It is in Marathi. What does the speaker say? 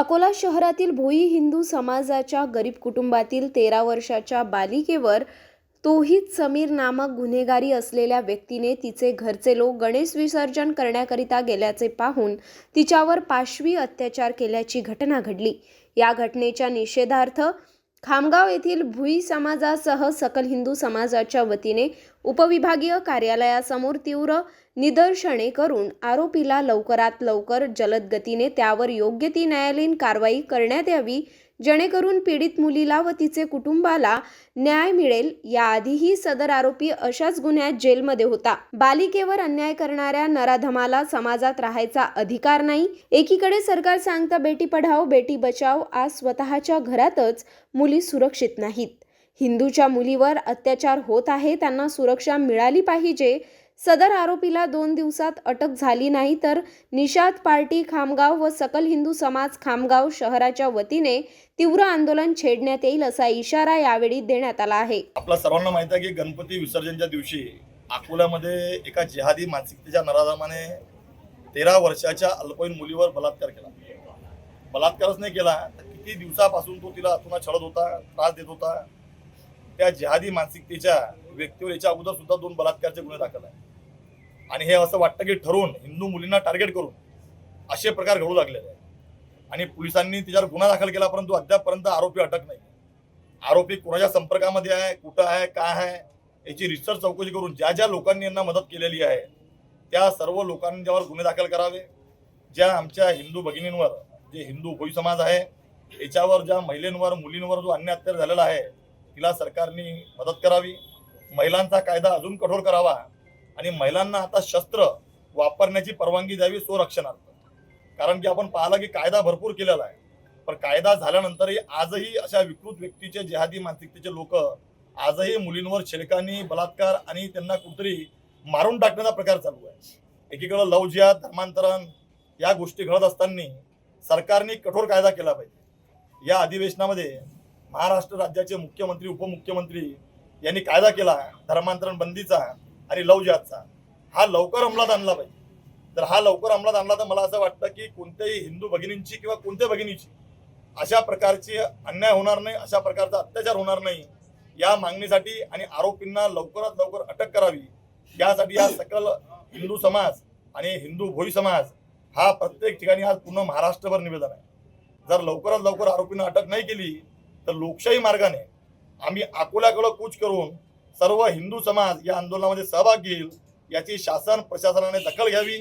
अकोला शहरातील भोई हिंदू समाजाच्या गरीब कुटुंबातील तेरा वर्षाच्या बालिकेवर तोहित समीर नामक गुन्हेगारी असलेल्या व्यक्तीने तिचे घरचे लोक गणेश विसर्जन करण्याकरिता गेल्याचे पाहून तिच्यावर पाशवी अत्याचार केल्याची घटना घडली. या घटनेच्या निषेधार्थ खामगाव येथील भुई समाजासह सकल हिंदू समाजाच्या वतीने उपविभागीय कार्यालयासमोर तीव्र निदर्शने करून आरोपीला लवकरात लवकर जलद गतीने त्यावर योग्य ती न्यायालयीन कारवाई करण्यात यावी जेणेकरून पीडित मुलीला व तिचे कुटुंबाला न्याय मिळेल याआधीही सदर आरोपी अशाच गुन्ह्यात जेलमध्ये होता. बालिकेवर अन्याय करणाऱ्या नराधमाला समाजात राहायचा अधिकार नाही. एकीकडे सरकार सांगतं बेटी पढाओ बेटी बचाओ आज स्वतःच्या घरातच मुली सुरक्षित नाहीत. हिंदूच्या मुलीवर अत्याचार होत आहे त्यांना सुरक्षा मिळाली पाहिजे सदर आरोपीला दोन दिवसात अटक झाली नाही तर निषाद पार्टी खामगाव व सकल हिंदू समाज खामगाव शहराच्या वतीने तीव्र आंदोलन छेडण्यात येईल असा इशारा यावेळी देण्यात आला आहे. आपल्या सर्वांना माहीत आहे की गणपती विसर्जनच्या दिवशी अकोल्यामध्ये एका जिहादी मानसिकतेच्या नराधामाने तेरा वर्षाच्या अल्पवयीन मुलीवर बलात्कार केला. बलात्कारच नाही केला तर किती दिवसापासून तो तिला अतुना छळत होता त्रास देत होता? त्या जिहादी मानसिकतेच्या व्यक्तीवर याच्या अगोदर सुद्धा दोन बलात्कारचे गुन्हे दाखल आहे आणि हे असं वाटतं की ठरवून हिंदू मुलींना टार्गेट करून असे प्रकार घडू लागलेले आहे आणि पोलिसांनी तिच्यावर गुन्हा दाखल केला परंतु अद्यापपर्यंत आरोपी अटक नाही. आरोपी कुणाच्या संपर्कामध्ये आहे कुठं आहे काय आहे याची रिसर्च चौकशी करून ज्या ज्या लोकांनी यांना मदत केलेली आहे त्या सर्व लोकांच्यावर गुन्हे दाखल करावे. ज्या आमच्या हिंदू भगिनींवर जे हिंदू भोई समाज आहे याच्यावर ज्या महिलेंवर मुलींवर जो अन्य अत्याचार झालेला आहे तिला सरकारने मदत करावी. महिलांचा कायदा अजून कठोर करावा. आणि महिलांना आता शस्त्र वापरण्याची परवानगी द्यावी स्वरक्षणार्थ कारण की आपण पाहिलं की कायदा भरपूर केलेला आहे. पण कायदा झाल्यानंतरही आजही अशा विकृत व्यक्तीचे जिहादी मानसिकतेचे लोक आजही मुलींवर छिडकानी बलात्कार आणि त्यांना कुठतरी मारून टाकण्याचा प्रकार चालू आहे. एकीकडे लव जिहाद धर्मांतरण या गोष्टी घडत असताना सरकारने कठोर कायदा केला पाहिजे. या अधिवेशनामध्ये महाराष्ट्र राज्याचे मुख्यमंत्री उपमुख्यमंत्री यांनी कायदा केला. धर्मांतरण बंदीचा आणि लव जिहादचा हा लवकर अंमलात आणला पाहिजे. तर हा लवकर अंमलात आणला तर मला असं वाटतं की कोणत्याही हिंदू भगिनींची किंवा कोणत्या भगिनीची अशा प्रकारची अन्याय होणार नाही अशा प्रकारचा अत्याचार होणार नाही. या मागणीसाठी आणि आरोपींना लवकरात लवकर अटक करावी. यासाठी या सकल हिंदू समाज आणि हिंदू भोई समाज हा प्रत्येक ठिकाणी आज पूर्ण महाराष्ट्रभर निवेदन आहे. जर लवकरात लवकर आरोपींना अटक नाही केली तर लोकशाही मार्गाने आम्ही अकोल्याकडं कूच करून सर्व हिंदू समाज या आंदोलनामध्ये सहभाग घेईल याची शासन प्रशासनाने दखल घ्यावी.